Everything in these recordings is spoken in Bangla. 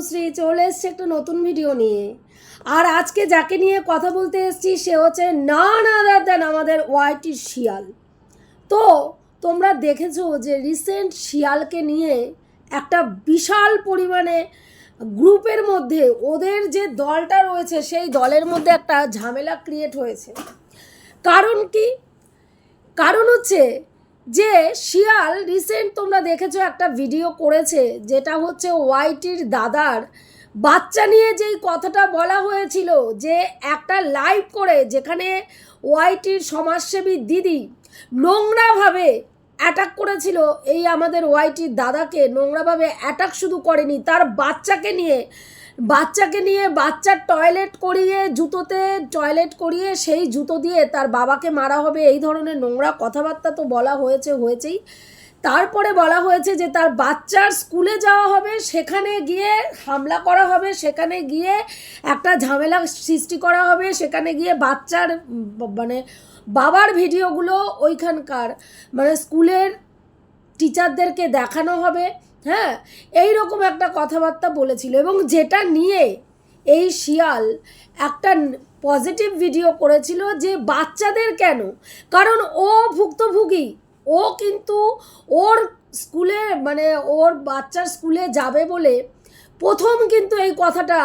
তনুশ্রী চলে এসছে একটা নতুন ভিডিও নিয়ে। আর আজকে যাকে নিয়ে কথা বলতে এসেছি, সে হচ্ছে না না দেন আমাদের ওয়াইটি শিয়াল। তো, তোমরা দেখেছ যে রিসেন্ট শিয়ালকে নিয়ে একটা বিশাল পরিমাণে গ্রুপের মধ্যে ওদের যে দলটা রয়েছে, সেই দলের মধ্যে একটা ঝামেলা ক্রিয়েট হয়েছে। কারণ কি? কারণ হচ্ছে যে শিয়াল রিসেন্ট তোমরা দেখেছ একটা ভিডিও করেছে, যেটা হচ্ছে ওয়াইটির দাদার বাচ্চা নিয়ে যেই কথাটা বলা হয়েছিল, যে একটা লাইভ করে যেখানে ওয়াইটির সমাজসেবী দিদি নোংরাভাবে অ্যাটাক করেছিল, এই আমাদের ওয়াইটির দাদাকে নোংরাভাবে অ্যাটাক শুধু করেনি, তার বাচ্চাকে নিয়ে বাচ্চাকে নিয়ে বাচ্চার টয়লেট করিয়ে, জুতোতে টয়লেট করিয়ে সেই জুতো দিয়ে তার বাবাকে মারা হবে, এই ধরনের নোংরা কথাবার্তা তো বলা হয়েছে, হয়েছেই। তারপরে বলা হয়েছে যে তার বাচ্চার স্কুলে যাওয়া হবে, সেখানে গিয়ে হামলা করা হবে, সেখানে গিয়ে একটা ঝামেলা সৃষ্টি করা হবে, সেখানে গিয়ে বাচ্চার মানে বাবার ভিডিওগুলো ওইখানকার মানে স্কুলের টিচারদেরকে দেখানো হবে। হ্যাঁ এই রকম একটা কথাবার্তা বলেছিল এবং যেটা নিয়ে এই শিয়াল একটা পজিটিভ ভিডিও করেছিল যে বাচ্চাদের কেন? কারণ ও ভুক্তভোগী, ও কিন্তু ওর স্কুলে মানে ওর বাচ্চার স্কুলে যাবে বলে প্রথম কিন্তু এই কথাটা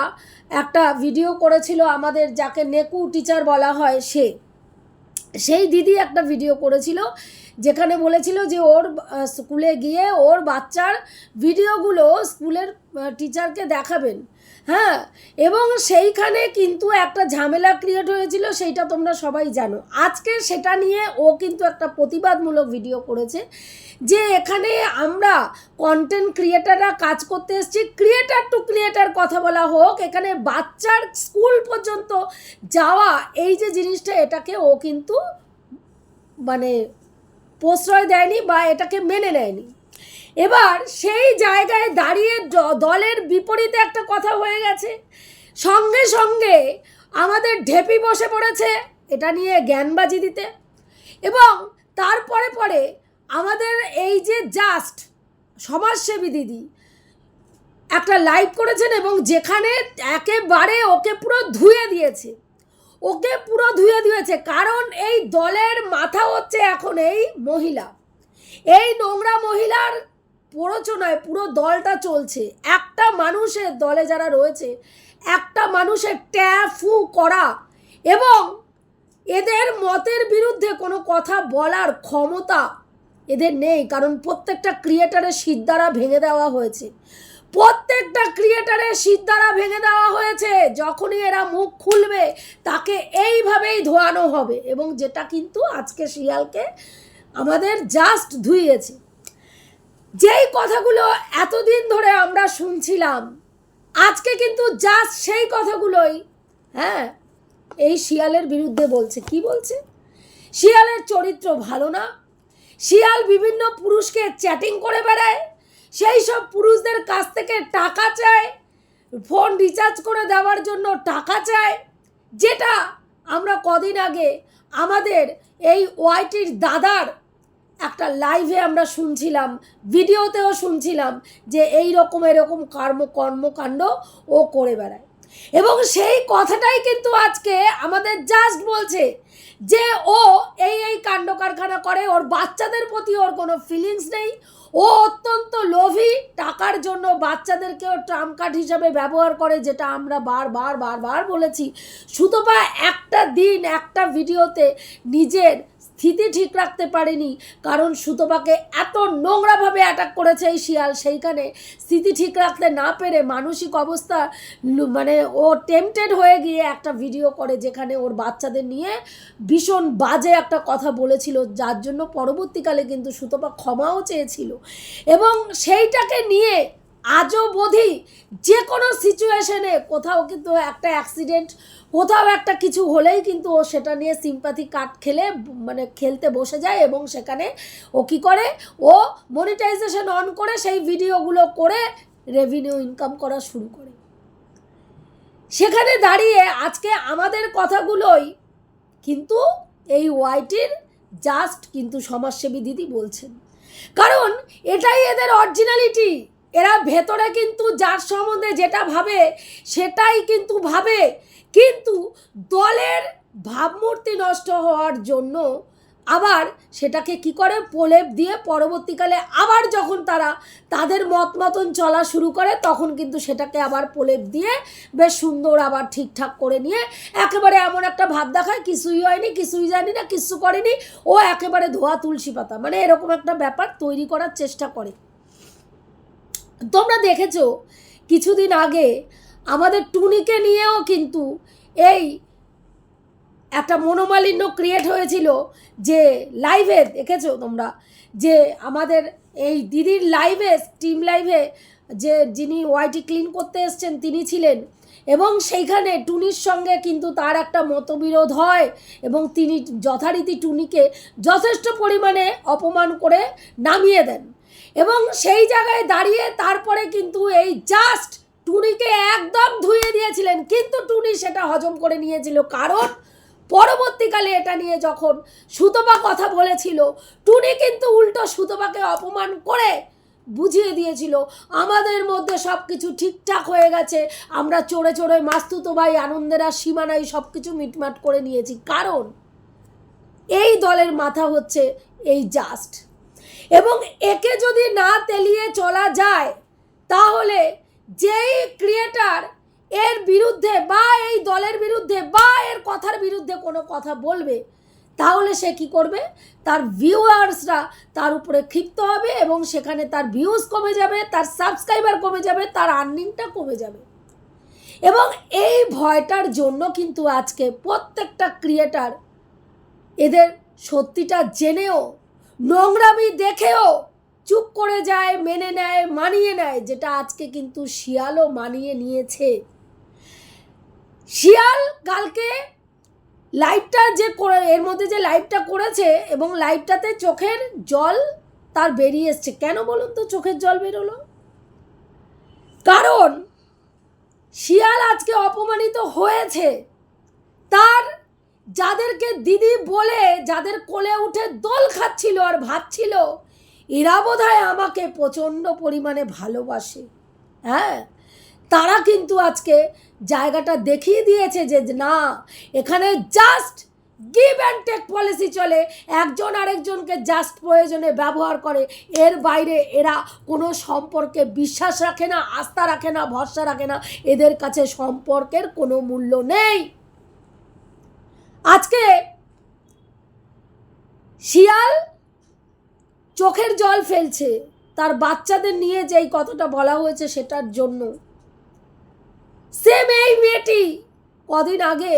একটা ভিডিও করেছিল আমাদের যাকে নেকু টিচার বলা হয় সে। সেই দিদি একটা ভিডিও করেছিল যেখানে বলেছিল যে ওর স্কুলে গিয়ে ওর বাচ্চার ভিডিওগুলো স্কুলের টিচারকে দেখাবেন। হ্যাঁ এবং সেইখানে কিন্তু একটা ঝামেলা ক্রিয়েট হয়েছিল, সেইটা তোমরা সবাই জানো। আজকে সেটা নিয়ে ও কিন্তু একটা প্রতিবাদমূলক ভিডিও করেছে যে এখানে আমরা কন্টেন্ট ক্রিয়েটাররা কাজ করতে এসেছি। ক্রিয়েটার টু ক্রিয়েটার কথা বলা হোক, এখানে বাচ্চার স্কুল পর্যন্ত যাওয়া, এই যে জিনিসটা, এটাকে ও কিন্তু মানে প্রশ্রয় দেয়নি বা এটাকে মেনে নেয়নি। এবার সেই জায়গায় দাঁড়িয়ে দলের বিপরীতে একটা কথা হয়ে গেছে। সঙ্গে সঙ্গে আমাদের ঢেপি বসে পড়েছে এটা নিয়ে জ্ঞানবাজি দিতে। এবং তারপরে পরে আমাদের এই যে জাস্ট সমাজসেবী দিদি একটা লাইভ করেছেন এবং যেখানে একেবারে ওকে পুরো ধুয়ে দিয়েছে। ওকে পুরো ধুয়ে দিয়েছে। কারণ এই দলের মাথা হচ্ছে এখন এই মহিলা। এই নোংরা মহিলার প্ররোচনায় পুরো দলটা চলছে। একটা মানুষের দলে যারা রয়েছে, একটা মানুষের ট্যাফু করা এবং এদের মতের বিরুদ্ধে কোনো কথা বলার ক্ষমতা এদের নেই। কারণ প্রত্যেকটা ক্রিয়েটারের সিদ্ধারা ভেঙে দেওয়া হয়েছে। প্রত্যেকটা ক্রিয়েটারের সিদ্ধারা ভেঙে দেওয়া হয়েছে। যখনই এরা মুখ খুলবে, তাকে এইভাবেই ধোয়ানো হবে এবং যেটা কিন্তু আজকে শিয়ালকে আমাদের জাস্ট ধুইয়েছে। যেই কথাগুলো এতদিন ধরে আমরা শুনছিলাম, আজকে কিন্তু জাস্ট সেই কথাগুলোই হ্যাঁ? এই শিয়ালের বিরুদ্ধে বলছে। কি বলছে? শিয়ালের চরিত্র ভালো না। শিয়াল বিভিন্ন পুরুষকে চ্যাটিং করে বেড়ায়। সেই সব পুরুষদের কাছ থেকে টাকা চায় ফোন রিচার্জ করে দেওয়ার জন্য টাকা চায়, যেটা আমরা কদিন আগে আমাদের এই ওয়াইটির দাদার একটা লাইভে আমরা শুনছিলাম ভিডিওতেও শুনছিলাম যে এই রকম এরকম কর্ম, কর্মকাণ্ড ও করে বেড়ায়। এবং সেই কথাটাই কিন্তু আজকে আমাদের জাস্ট বলছে যে ও এই এই কাণ্ড কারখানা করে, ওর বাচ্চাদের প্রতি ওর কোনো ফিলিংস নেই ও অত্যন্ত লোভী। টাকার জন্য বাচ্চাদেরকেও ট্রাম কার্ড হিসাবে ব্যবহার করে, যেটা আমরা বারবার বারবার বলেছি। সুতপা একটা দিন, একটা ভিডিওতে নিজের স্থিতি ঠিক রাখতে পারেনি। কারণ সুতপাকে এত নোংরাভাবে অ্যাটাক করেছে এই শিয়াল, সেইখানে স্থিতি ঠিক রাখতে না পেরে মানসিক অবস্থা মানে ও টেম্পটেড হয়ে গিয়ে একটা ভিডিও করে যেখানে ওর বাচ্চাদের নিয়ে ভীষণ বাজে একটা কথা বলেছিল, যার জন্য পরবর্তীকালে কিন্তু সুতপা ক্ষমাও চেয়েছিল। এবং সেইটাকে নিয়ে আজও বোধি যে কোনো সিচুয়েশনে কোথাও কিন্তু একটা অ্যাক্সিডেন্ট কোথাও একটা কিছু হলেই কিন্তু ও সেটা নিয়ে সিম্পাথি কাট খেলে মানে খেলতে বসে যায় এবং সেখানে ও কি করে? ও মনিটাইজেশন অন করে সেই ভিডিওগুলো করে রেভিনিউ ইনকাম করা শুরু করে। সেখানে দাঁড়িয়ে আজকে আমাদের কথাগুলোই কিন্তু এই ওয়াইটির জাস্ট কিন্তু সমাজসেবী দিদি বলছেন। কারণ এটাই এদের অরিজিনালিটি এরা ভেতরে কিন্তু যার সম্বন্ধে যেটা ভাবে, সেটাই কিন্তু ভাবে। কিন্তু দলের ভাবমূর্তি নষ্ট হওয়ার জন্য আবার সেটাকে কি করে? প্রলেপ দিয়ে পরবর্তীকালে আবার যখন তারা তাদের মত মতন চলা শুরু করে, তখন কিন্তু সেটাকে আবার প্রলেপ দিয়ে বেশ সুন্দর আবার ঠিকঠাক করে নিয়ে একেবারে এমন একটা ভাব দেখায়, কিছুই হয়নি, কিছুই জানি না, কিছু করেনি। ও একেবারে ধোয়া তুলসী পাতা। মানে এরকম একটা ব্যাপার তৈরি করার চেষ্টা করে। তোমরা দেখেছ, কিছুদিন আগে আমাদের টুনিকে নিয়েও কিন্তু এই একটা মনোমালিন্য ক্রিয়েট হয়েছিল যে লাইভে দেখেছ তোমরা? যে আমাদের এই দিদির লাইভে টিম লাইভে যে যিনি ওয়াইটি ক্লিন করতে এসছেন, তিনি ছিলেন। এবং সেইখানে টুনির সঙ্গে কিন্তু তার একটা মতবিরোধ হয় এবং তিনি যথারীতি টুনিকে যথেষ্ট পরিমাণে অপমান করে নামিয়ে দেন। এবং সেই জায়গায় দাঁড়িয়ে তারপরে কিন্তু এই জাস্ট টুনিকে একদম ধুয়ে দিয়েছিলেন। কিন্তু টুনি সেটা হজম করে নিয়েছিল। কারণ পরবর্তীকালে এটা নিয়ে যখন সুতপা কথা বলেছিল, টুনি কিন্তু উল্টো সুতপাকে অপমান করে বুঝিয়ে দিয়েছিল, আমাদের মধ্যে সব কিছু ঠিকঠাক হয়ে গেছে, আমরা চড়ে চড়ে মাস্তুতো ভাই, আনন্দের সীমানাই সব কিছু মিটমাট করে নিয়েছি। কারণ এই দলের মাথা হচ্ছে এই জাস্ট এবং একে যদি না তেলিয়ে চলা যায়, তাহলে যেই ক্রিয়েটার এর বিরুদ্ধে বা এই দলের বিরুদ্ধে বা এর কথার বিরুদ্ধে কোনো কথা বলবে, তাহলে সে কি করবে? তার ভিউয়ার্সরা তার উপরে ক্ষিপ্ত হবে এবং সেখানে তার ভিউজ কমে যাবে, তার সাবস্ক্রাইবার কমে যাবে, তার আর্নিংটা কমে যাবে। এবং এই ভয়টার জন্য কিন্তু আজকে প্রত্যেকটা ক্রিয়েটার এদের সত্যিটা জেনেও নোংরামি দেখেও চুপ করে যায়, মেনে নেয়, মানিয়ে নেয়, যেটা আজকে কিন্তু শিয়ালও মানিয়ে নিয়েছে। শিয়াল কালকে লাইভটা যে করে, এর মধ্যে যে লাইভটা করেছে এবং লাইভটাতে চোখের জল তার বেরিয়ে এসছে। কেন বলুন তো চোখের জল বেরোলো? কারণ শিয়াল আজকে অপমানিত হয়েছে। তার যাদেরকে দিদি বলে যাদের কোলে উঠে দোল খাচ্ছিল আর ভাবছিল এরা বোধহয় আমাকে প্রচণ্ড পরিমাণে ভালোবাসে। হ্যাঁ তারা কিন্তু আজকে জায়গাটা দেখিয়ে দিয়েছে যে না, এখানে just give and take policy চলে। একজন আরেকজনকে জাস্ট প্রয়োজনে ব্যবহার করে। এর বাইরে এরা কোনো সম্পর্কে বিশ্বাস রাখে না, আস্থা রাখে না, ভরসা রাখে না। এদের কাছে সম্পর্কের কোনো মূল্য নেই। আজকে শিয়াল চোখের জল ফেলছে, তার বাচ্চাদের নিয়ে যেই কথাটা বলা হয়েছে সেটার জন্য। সেম এই মেয়েটি কদিন আগে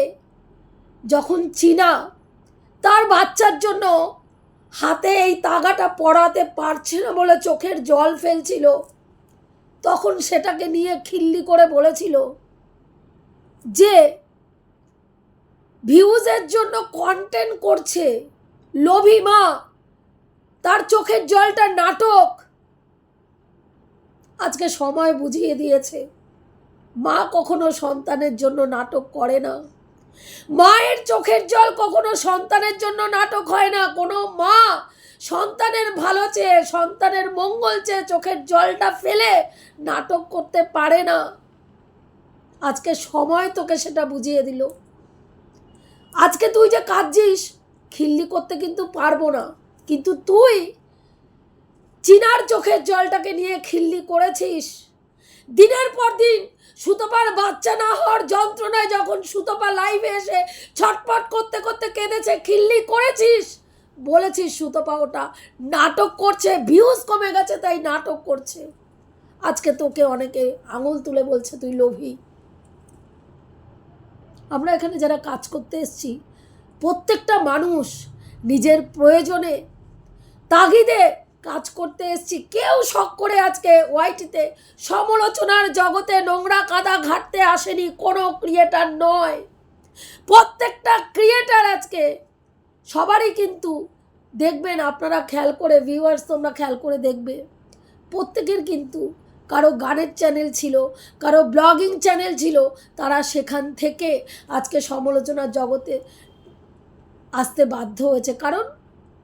যখন চীনা, তার বাচ্চার জন্য হাতে এই তাগাটা পড়াতে পারছে না বলে চোখের জল ফেলছিল, তখন সেটাকে নিয়ে খিল্লি করে বলেছিল যে ভিউজের জন্য কন্টেন্ট করছে। লোভী মা, তার চোখের জলটা নাটক। আজকে সময় বুঝিয়ে দিয়েছে। মা কখনো সন্তানের জন্য নাটক করে না। মায়ের চোখের জল কখনো সন্তানের জন্য নাটক হয় না। কোনো মা সন্তানের ভালো চেয়ে, সন্তানের মঙ্গল চেয়ে চোখের জলটা ফেলে নাটক করতে পারে না। আজকে সময় তোকে সেটা বুঝিয়ে দিল। আজকে তুই যে কাঁদছিস, খিল্লি করতে কিন্তু পারব না। কিন্তু তুই চিনার চোখের জলটাকে নিয়ে খিল্লি করেছিস। দিনের পর দিন সুতপার বাচ্চা না হওয়ার যন্ত্রণায় যখন সুতপা লাইভে এসে ছটপট করতে করতে কেঁদেছে, খিল্লি করেছিস? বলেছিস সুতপা ওটা নাটক করছে ভিউজ কমে গেছে, তাই নাটক করছে। আজকে তোকে অনেকে আঙুল তুলে বলছে, তুই লোভী। আমরা এখানে যারা কাজ করতে এসেছি, প্রত্যেকটা মানুষ নিজের প্রয়োজনে তাগিদে কাজ করতে এসেছি। কেউ শখ করে আজকে ওয়াইটিতে সমালোচনার জগতে নোংরা কাদা ঘাটতে আসেনি কোনো ক্রিয়েটার নয়। প্রত্যেকটা ক্রিয়েটার আজকে সবারই কিন্তু দেখবেন, আপনারা খেয়াল করে ভিউয়ার্স তোমরা খেয়াল করে দেখবে, প্রত্যেকের কিন্তু কারও গানের চ্যানেল ছিল, কারও ব্লগিং চ্যানেল ছিল, তারা সেখান থেকে আজকে সমালোচনার জগতে আসতে বাধ্য হয়েছে। কারণ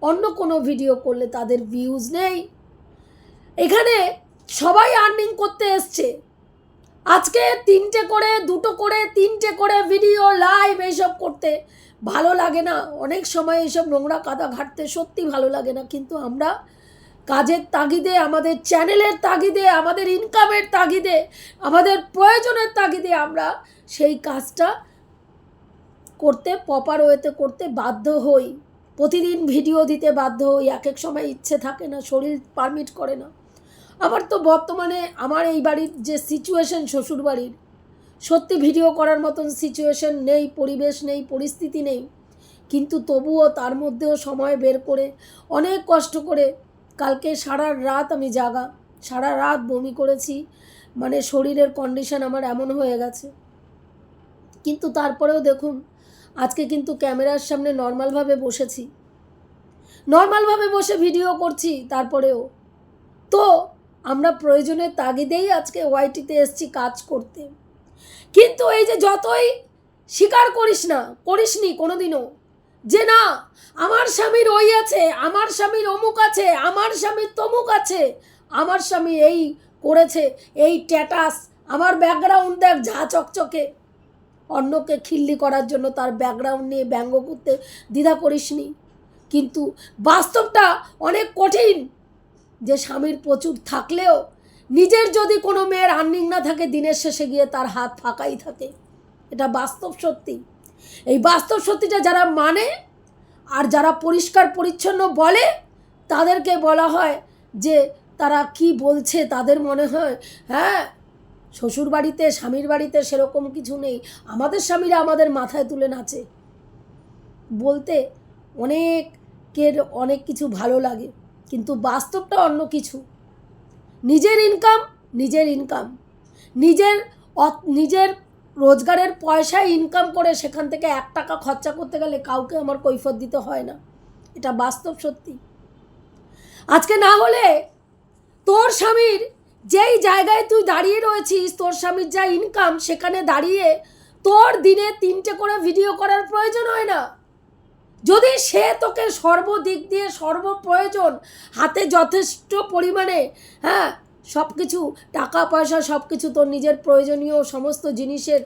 অন্য কোনো ভিডিও করলে তাদের ভিউজ নেই। এখানে সবাই আর্নিং করতে এসছে। আজকে তিনটে করে, দুটো করে, তিনটে করে ভিডিও লাইভ এইসব করতে ভালো লাগে না। অনেক সময় এইসব নোংরা কাদা ঘাটতে সত্যি ভালো লাগে না। কিন্তু আমরা কাজের তাগিদে, আমাদের চ্যানেলের তাগিদে, আমাদের ইনকামের তাগিদে, আমাদের প্রয়োজনের তাগিদে আমরা সেই কাজটা করতে প্রপার ওয়েতে করতে বাধ্য হই। প্রতিদিন ভিডিও দিতে বাধ্য হই, এক এক সময় ইচ্ছে থাকে না, শরীর পারমিট করে না। আমার তো বর্তমানে আমার এই বাড়ির যে সিচুয়েশন শ্বশুর বাড়ির সত্যি ভিডিও করার মতন সিচুয়েশন নেই, পরিবেশ নেই, পরিস্থিতি নেই। কিন্তু তবুও তার মধ্যেও সময় বের করে, অনেক কষ্ট করে কালকে সারা রাত আমি জাগা, সারা রাত বমি করেছি মানে শরীরের কন্ডিশন আমার এমন হয়ে গেছে। কিন্তু তারপরেও দেখুন, আজকে কিন্তু ক্যামেরার সামনে নর্মালভাবে বসেছি। নর্মালভাবে বসে ভিডিও করছি তারপরেও। তো আমরা প্রয়োজনের তাগিদেই আজকে ওয়াইটিতে এসছি কাজ করতে। কিন্তু এই যে যতই স্বীকার করিস না, করিসনি কোনোদিনও যে না, আমার স্বামীর ওই আছে, আমার স্বামীর অমুক আছে, আমার স্বামীর তমুক আছে, আমার স্বামী এই করেছে, এই ট্যাটাস, আমার ব্যাকগ্রাউন্ড দেখ ঝা চকচকে। অন্যকে খিল্লি করার জন্য তার ব্যাকগ্রাউন্ড নিয়ে ব্যঙ্গ করতে দ্বিধা করিসনি কিন্তু বাস্তবটা অনেক কঠিন যে স্বামীর প্রচুর থাকলেও নিজের যদি কোনো মেয়ের আর্নিং না থাকে, দিনের শেষে গিয়ে তার হাত ফাঁকাই থাকে। এটা বাস্তব সত্যি। এই বাস্তব সত্যিটা যারা মানে আর যারা পরিষ্কার পরিচ্ছন্ন বলে, তাদেরকে বলা হয় যে তারা কি বলছে, তাদের মনে হয় হ্যাঁ শ্বশুর বাড়িতে স্বামীর বাড়িতে সেরকম কিছু নেই। আমাদের স্বামীরা আমাদের মাথায় তুলে নাচে। বলতে অনেকের অনেক কিছু ভালো লাগে, কিন্তু বাস্তবটা অন্য কিছু। নিজের ইনকাম নিজের ইনকাম নিজের নিজের রোজগারের পয়সায় ইনকাম করে সেখান থেকে এক টাকা খরচা করতে গেলে কাউকে আমার কৈফত দিতে হয় না। এটা বাস্তব সত্যি। আজকে না হলে তোর স্বামীর যেই জায়গায় তুই দাঁড়িয়ে রয়েছিস, তোর স্বামীর যা ইনকাম সেখানে দাঁড়িয়ে তোর দিনে তিনটে করে ভিডিও করার প্রয়োজন হয় না। যদি সে তোকে সর্বদিক দিয়ে সর্বপ্রয়োজন, হাতে যথেষ্ট পরিমাণে হ্যাঁ সব কিছু টাকা পয়সা সব কিছু তোর নিজের প্রয়োজনীয় সমস্ত জিনিসের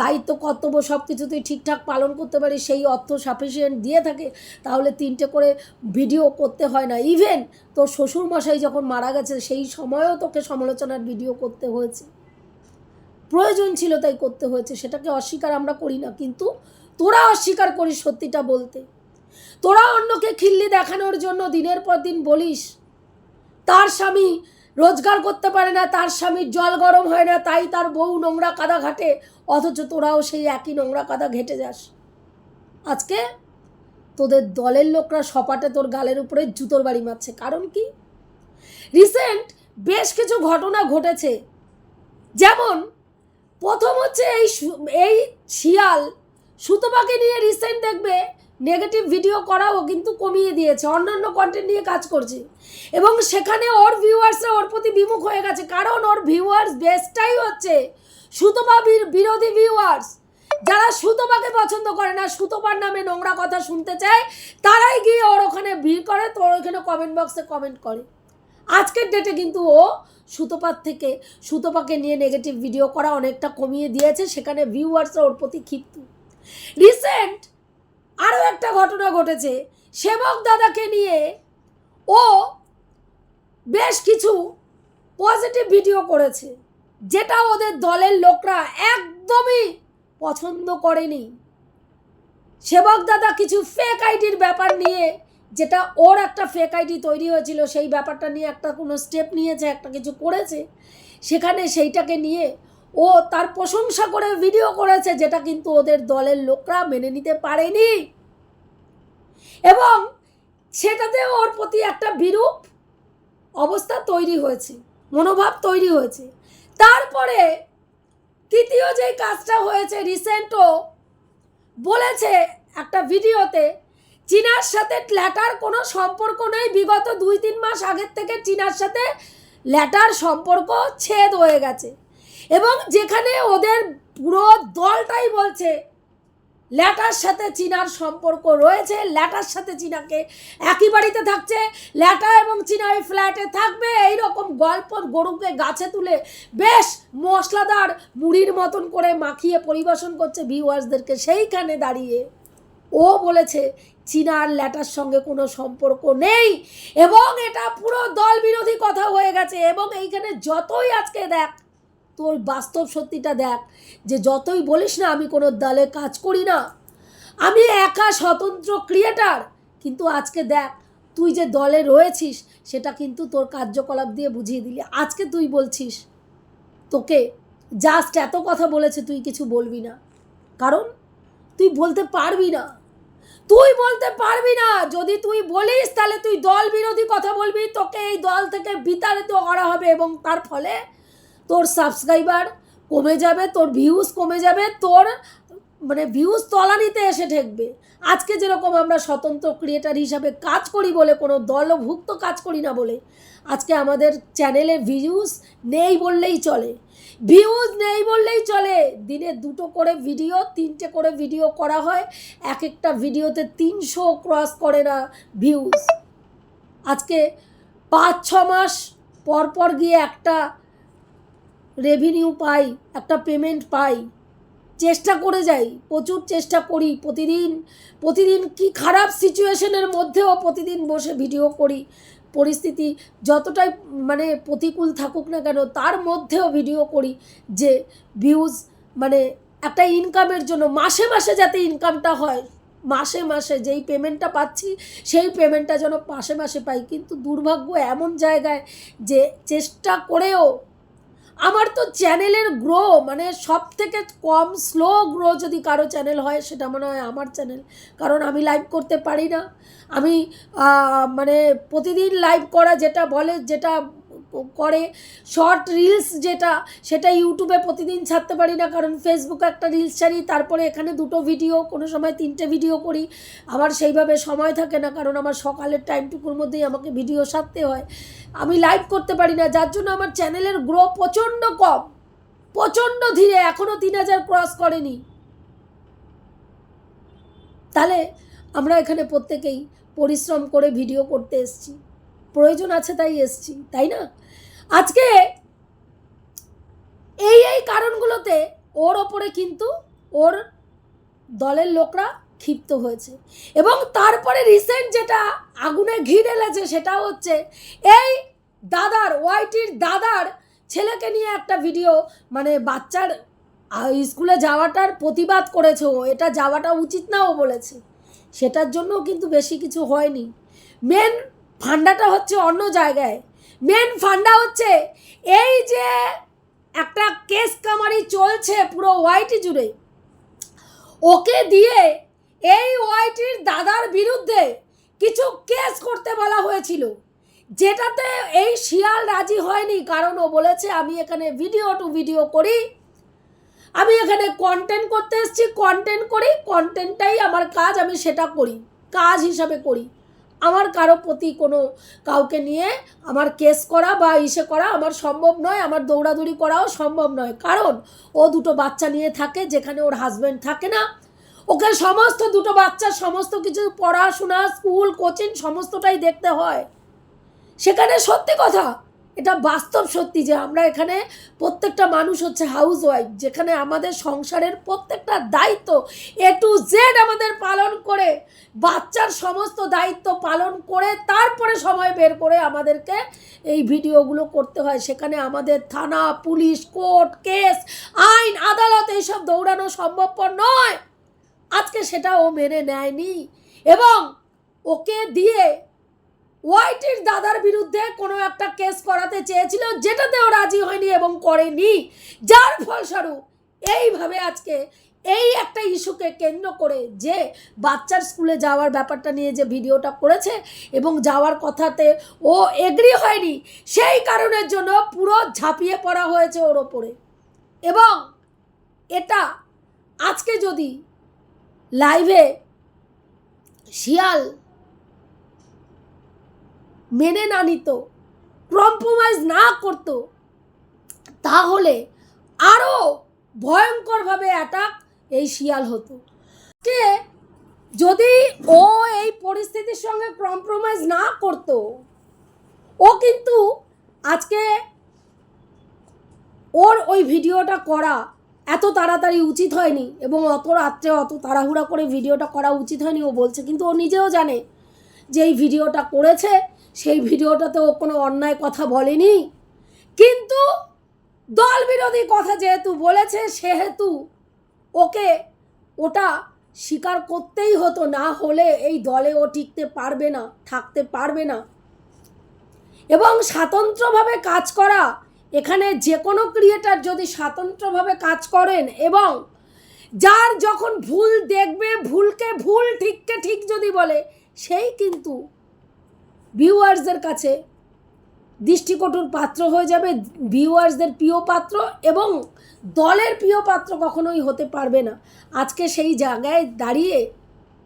দায়িত্ব, কর্তব্য সব কিছু তুই ঠিকঠাক পালন করতে পারিস, সেই অর্থ সাফিসিয়েন্ট দিয়ে থাকে, তাহলে তিনটে করে ভিডিও করতে হয় না। ইভেন তোর শ্বশুরমশাই যখন মারা গেছে, সেই সময়ও তোকে সমালোচনার ভিডিও করতে হয়েছে। প্রয়োজন ছিল তাই করতে হয়েছে, সেটাকে অস্বীকার আমরা করি না, কিন্তু তোরা অস্বীকার করিস সত্যিটা বলতে। তোরা অন্যকে খিল্লি দেখানোর জন্য দিনের পর দিন বলিস, তার স্বামী রোজগার করতে পারে না, তার স্বামীর জল গরম হয় না, তাই তার বউ নোংরা কাদা ঘাটে, অথচ তোরাও সেই একই নোংরা কাদা ঘেটে যাস। আজকে তোদের দলের লোকরা সপাটে তোর গালের উপরে জুতোর বাড়ি মারছে, কারণ কি? রিসেন্ট বেশ কিছু ঘটনা ঘটেছে। যেমন, প্রথম হচ্ছে এই এই শিয়াল সুতপাকে নিয়ে রিসেন্ট দেখবে নেগেটিভ ভিডিও করাও কিন্তু কমিয়ে দিয়েছে, অন্যান্য কন্টেন্ট নিয়ে কাজ করছে। এবং সেখানে ওর ভিউয়ার্সরা ওর প্রতি বিমুখ হয়ে গেছে, কারণ ওর ভিউয়ার্স বেস্টটাই হচ্ছে সুতপা বিরোধী ভিউয়ার্স যারা সুতপাকে পছন্দ করে না সুতপার নামে নোংরা কথা শুনতে চায়, তারাই গিয়ে ওর ওখানে ভিড় করে তোর ওখানে কমেন্ট বক্সে কমেন্ট করে। আজকের ডেটে কিন্তু ও সুতোপার থেকে, সুতোপাকে নিয়ে নেগেটিভ ভিডিও করা অনেকটা কমিয়ে দিয়েছে, সেখানে ভিউয়ার্সরা ওর প্রতি ক্ষিপ্ত। রিসেন্ট আরও একটা ঘটনা ঘটেছে। সেবক দাদাকে নিয়ে ও বেশ কিছু পজিটিভ ভিডিও করেছে, যেটা ওদের দলের লোকরা একদমই পছন্দ করেনি। সেবক দাদা কিছু ফেক আইডির ব্যাপার নিয়ে, যেটা ওর একটা ফেক আইডি তৈরি হয়েছিল, সেই ব্যাপারটা নিয়ে একটা কোনো স্টেপ নিয়েছে, একটা কিছু করেছে, সেখানে সেইটাকে নিয়ে ও তার প্রশংসা করে ভিডিও করেছে, যেটা কিন্তু ওদের দলের লোকরা মেনে নিতে পারেনি। এবং সেটাতে ওর প্রতি একটা বিরূপ অবস্থা তৈরি হয়েছে, মনোভাব তৈরি হয়েছে। তারপরে তৃতীয় যেই কাজটা হয়েছে রিসেন্টও বলেছে একটা ভিডিওতে চীনার সাথে ল্যাটার কোনো সম্পর্ক নেই, বিগত দুই তিন মাস আগের থেকে চীনার সাথে ল্যাটার সম্পর্ক ছেদ হয়ে গেছে। এবং যেখানে ওদের পুরো দলটাই বলছে, ল্যাটার সাথে চীনার সম্পর্ক রয়েছে, ল্যাটার সাথে চীনাকে একই বাড়িতে থাকছে, ল্যাটা এবং চীনা ওই ফ্ল্যাটে থাকবে এই রকম গল্প গরুকে গাছে তুলে বেশ মশলাদার মুড়ির মতন করে মাখিয়ে পরিবেশন করছে ভিউয়ার্সদেরকে। সেইখানে দাঁড়িয়ে ও বলেছে, চীনা আর ল্যাটার সঙ্গে কোনো সম্পর্ক নেই এবং এটা পুরো দল বিরোধী কথা হয়ে গেছে এবং এইখানে যতই আজকে দেখ তোর বাস্তব সত্যিটা দেখ, যে যতই বলিস না আমি কোনো দলে কাজ করি না। আমি একা স্বতন্ত্র ক্রিয়েটার, কিন্তু আজকে দেখ, তুই যে দলে রয়েছিস, সেটা কিন্তু তোর কার্যকলাপ দিয়ে বুঝিয়ে দিলি। আজকে তুই বলছিস, তোকে জাস্ট এত কথা বলেছে তুই কিছু বলবি না। কারণ, তুই বলতে পারবি না। তুই বলতে পারবি না। যদি তুই বলিস, তাহলে তুই দল বিরোধী কথা বলবি। তোকে এই দল থেকে বিতাড়িত করা হবে এবং তার ফলে তোর সাবস্ক্রাইবার কমে যাবে, তোর ভিউজ কমে যাবে, তোর মানে ভিউজ তলানিতে এসে ঠেকবে। আজকে যেরকম আমরা স্বতন্ত্র ক্রিয়েটার হিসাবে কাজ করি বলে, কোনো দলভুক্ত কাজ করি না বলে, আজকে আমাদের চ্যানেলে ভিউজ নেই বললেই চলে। ভিউজ নেই বললেই চলে। দিনে দুটো করে ভিডিও তিনটে করে ভিডিও করা হয়। এক একটা ভিডিওতে তিনশো ক্রস করে না ভিউজ আজকে পাঁচ ছ মাস পর পর গিয়ে একটা রেভিনিউ পাই, একটা পেমেন্ট পাই। চেষ্টা করে যাই, প্রচুর চেষ্টা করি প্রতিদিন। প্রতিদিন কি খারাপ সিচুয়েশনের মধ্যেও প্রতিদিন বসে ভিডিও করি। পরিস্থিতি যতটাই মানে প্রতিকূল থাকুক না কেন, তার মধ্যেও ভিডিও করি যে ভিউজ মানে একটা ইনকামের জন্য, মাসে মাসে যাতে ইনকামটা হয়, মাসে মাসে যেই পেমেন্টটা পাচ্ছি, সেই পেমেন্টটা যেন মাসে মাসে পাই। কিন্তু দুর্ভাগ্য এমন জায়গায় যে চেষ্টা করেও আমার তো চ্যানেলের গ্রো মানে সব থেকে কম স্লো গ্রো যদি কারও চ্যানেল হয়, সেটা মনে হয় আমার চ্যানেল। কারণ আমি লাইভ করতে পারি না। আমি মানে প্রতিদিন লাইভ করা যেটা বলে, যেটা করে শর্ট রিলস যেটা, সেটা ইউটিউবে প্রতিদিন ছাড়তে পারি না, কারণ ফেসবুকে একটা রিলস ছাড়ি, তারপরে এখানে দুটো ভিডিও কোনো সময় তিনটে ভিডিও করি। আবার সেইভাবে সময় থাকে না, কারণ আমার সকালের টাইমটুকুর মধ্যেই আমাকে ভিডিও সারতে হয়। আমি লাইভ করতে পারি না, যার জন্য আমার চ্যানেলের গ্রো প্রচণ্ড কম, প্রচণ্ড ধীরে এখনও তিন হাজার ক্রস করেনি। তাহলে আমরা এখানে প্রত্যেকেই পরিশ্রম করে ভিডিও করতে এসছি। প্রয়োজন আছে তাই এসছি, তাই না? আজকে এই এই কারণগুলোতে ওর ওপরে কিন্তু ওর দলের লোকরা ক্ষিপ্ত হয়েছে। এবং তারপরে রিসেন্ট যেটা আগুনে ঘি ঢেলেছে সেটা হচ্ছে এই দাদার, ওয়াইটির দাদার ছেলেকে নিয়ে একটা ভিডিও মানে বাচ্চার স্কুলে যাওয়াটার প্রতিবাদ করেছে ও। এটা যাওয়াটা উচিত না ও বলেছে। সেটার জন্যও কিন্তু বেশি কিছু হয়নি। মেন ফান্ডাটা হচ্ছে অন্য জায়গায়। মেন ফান্ডা হচ্ছে এই যে একটা কেস কামারি চলছে পুরো ওয়াইটি জুড়ে। ওকে দিয়ে এই ওয়াইটির দাদার বিরুদ্ধে কিছু কেস করতে বলা হয়েছিল। যেটাতে এই শিয়াল রাজি হয়নি, কারণ ও বলেছে, আমি এখানে ভিডিও টু ভিডিও করি। আমি এখানে কন্টেন্ট করতে এসেছি কন্টেন্ট করি কন্টেন্টটাই আমার কাজ, আমি সেটা করি, কাজ হিসাবে করি। আমার কারও প্রতি কোনো কাউকে নিয়ে আমার কেস করা বা ইসে করা আমার সম্ভব নয়, আমার দৌড়াদৌড়ি করাও সম্ভব নয়। কারণ ও দুটো বাচ্চা নিয়ে থাকে যেখানে ওর হাজব্যান্ড থাকে না। ওকে সমস্ত দুটো বাচ্চার সমস্ত কিছু পড়াশোনা স্কুল কোচিং সমস্তটাই দেখতে হয়। সেখানে সত্যি কথা এটা বাস্তব সত্যি যে আমরা এখানে প্রত্যেকটা মানুষ হচ্ছে হাউস ওয়াইফ যেখানে আমাদের সংসারের প্রত্যেকটা দায়িত্ব এ টু জেড আমাদের পালন করে, বাচ্চার সমস্ত দায়িত্ব পালন করে, তারপরে সময় বের করে আমাদেরকে এই ভিডিওগুলো করতে হয়। সেখানে আমাদের থানা, পুলিশ, কোর্ট, কেস, আইন, আদালত এইসব দৌড়ানো সম্ভবপর নয়। আজকে সেটা ও মেনে নেয়নি এবং ওকে দিয়ে ওয়াইটির দাদার বিরুদ্ধে কোনো একটা কেস করাতে চেয়েছিল যেটাতেও রাজি হয়নি এবং করেনি। যার ফলস্বরূপ, এইভাবে আজকে এই একটা ইস্যুকে কেন্দ্র করে যে বাচ্চার স্কুলে যাওয়ার ব্যাপারটা নিয়ে যে ভিডিওটা করেছে এবং যাওয়ার কথাতে ও এগ্রি হয়নি, সেই কারণের জন্য পুরো ঝাঁপিয়ে পড়া হয়েছে ওর ওপরে। এবং এটা আজকে যদি লাইভে শিয়াল মেনে না নিত কম্প্রোমাইজ না করতো, তাহলে আরও ভয়ঙ্করভাবে অ্যাটাক এই শিয়াল হতো। আজকে যদি ও এই পরিস্থিতির সঙ্গে কম্প্রোমাইজ না করতো, ও কিন্তু আজকে ওর ওই ভিডিওটা করা এত তাড়াতাড়ি উচিত হয়নি এবং অত রাত্রে অত তাড়াহুড়া করে ভিডিওটা করা উচিত হয়নি, ও বলছে। কিন্তু ও নিজেও জানে যে এই ভিডিওটা করেছে সেই ভিডিওটাতে ও কোনো অন্যায় কথা বলেনি। কিন্তু দল বিরোধী কথা যেহেতু বলেছে, সেহেতু ওকে ওটা স্বীকার করতেই হতো, না হলে এই দলে ও টিকতে পারবে না, থাকতে পারবে না। এবং স্বাতন্ত্র্যভাবে কাজ করা, এখানে যে কোনো ক্রিয়েটার যদি স্বাতন্ত্র্যভাবে কাজ করেন এবং যার যখন ভুল দেখবে, ভুলকে ভুল, ঠিককে ঠিক যদি বলে, সেই কিন্তু ভিউয়ার্সদের কাছে দৃষ্টিকটুর পাত্র হয়ে যাবে, ভিউয়ার্সদের প্রিয় পাত্র এবং দলের প্রিয় পাত্র কখনোই হতে পারবে না। আজকে সেই জায়গায় দাঁড়িয়ে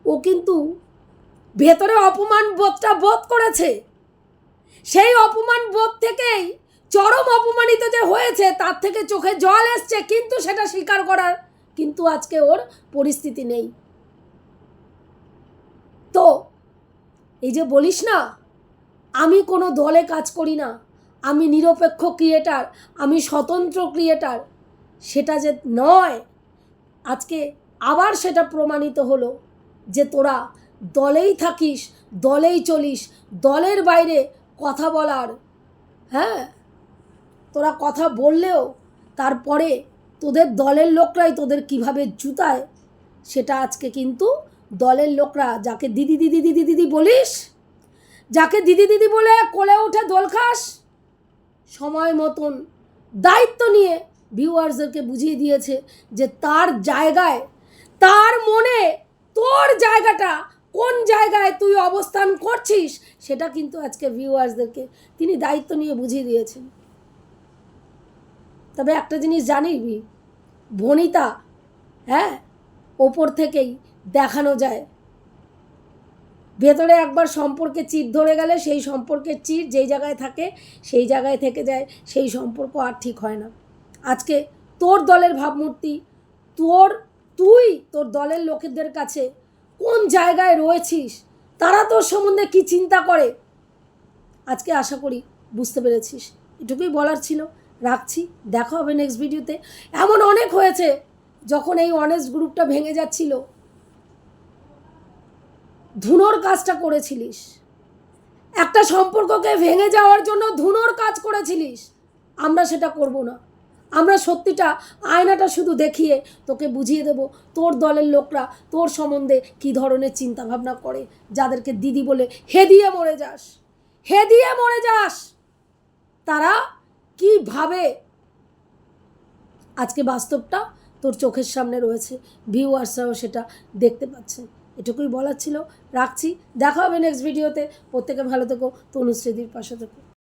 ও কিন্তু ভেতরে অপমান বোধটা বোধ করেছে। সেই অপমান বোধ থেকেই চরম অপমানিত যে হয়েছে, তার থেকে চোখে জল এসছে, কিন্তু সেটা স্বীকার করার কিন্তু আজকে ওর পরিস্থিতি নেই। তো, এই যে বলিস না আমি কোনো দলে কাজ করি না। আমি নিরপেক্ষ ক্রিয়েটার, আমি স্বতন্ত্র ক্রিয়েটার। সেটা যে নয়, আজকে আবার সেটা প্রমাণিত হলো যে তোরা দলেই থাকিস, দলেই চলিস, দলের বাইরে কথা বলার হ্যাঁ? তোরা কথা বললেও তারপরে তোদের দলের লোকরাই তোদের কীভাবে জুতায়, সেটা আজকে কিন্তু দলের লোকরা যাকে দিদি দিদি দিদি দিদি বলিস যাকে দিদি দিদি বলে কোলে উঠে দোল খাস সময় মতন দায়িত্ব নিয়ে ভিউয়ার্সদেরকে বুঝিয়ে দিয়েছে যে তার জায়গায়, তার মনে তোর জায়গাটা কোন জায়গায় তুই অবস্থান করছিস সেটা কিন্তু আজকে ভিউয়ার্সদেরকে তিনি দায়িত্ব নিয়ে বুঝিয়ে দিয়েছেন। তবে একটা জিনিস জানিবি ভনিতা হ্যাঁ ওপর থেকেই দেখানো যায় ভেতরে একবার সম্পর্কে চির ধরে গেলে সেই সম্পর্কের চির যেই জায়গায় থাকে, সেই জায়গায় থেকে যায়, সেই সম্পর্ক আর ঠিক হয় না। আজকে তোর দলের ভাবমূর্তি, তোর, তুই তোর দলের লোকেদের কাছে কোন জায়গায় রয়েছিস, তারা তোর সম্বন্ধে কি চিন্তা করে? আজকে আশা করি বুঝতে পেরেছিস। এটুকুই বলার ছিল। রাখছি। দেখা হবে নেক্সট ভিডিওতে এমন অনেক হয়েছে যখন এই অনেস্ট গ্রুপটা ভেঙে যাচ্ছিল। ধুনোর কাজটা করেছিলিস। একটা সম্পর্ককে ভেঙে যাওয়ার জন্য ধুনোর কাজ করেছিলিস। আমরা সেটা করব না। আমরা সত্যিটা, আয়নাটা শুধু দেখিয়ে তোকে বুঝিয়ে দেব তোর দলের লোকরা তোর সম্বন্ধে কী ধরনের চিন্তাভাবনা করে, যাদেরকে দিদি বলে হে দিয়ে মরে যাস, হে দিয়ে মরে যাস। তারা কি ভাবে? আজকে বাস্তবটা তোর চোখের সামনে রয়েছে ভিউ ভিউয়ার্সরাও সেটা দেখতে পাচ্ছে এটুকুই বলার ছিল। রাখছি। দেখা হবে নেক্সট ভিডিওতে প্রত্যেকে ভালো থেকো। তনুশ্রীদির পাশে থেকো।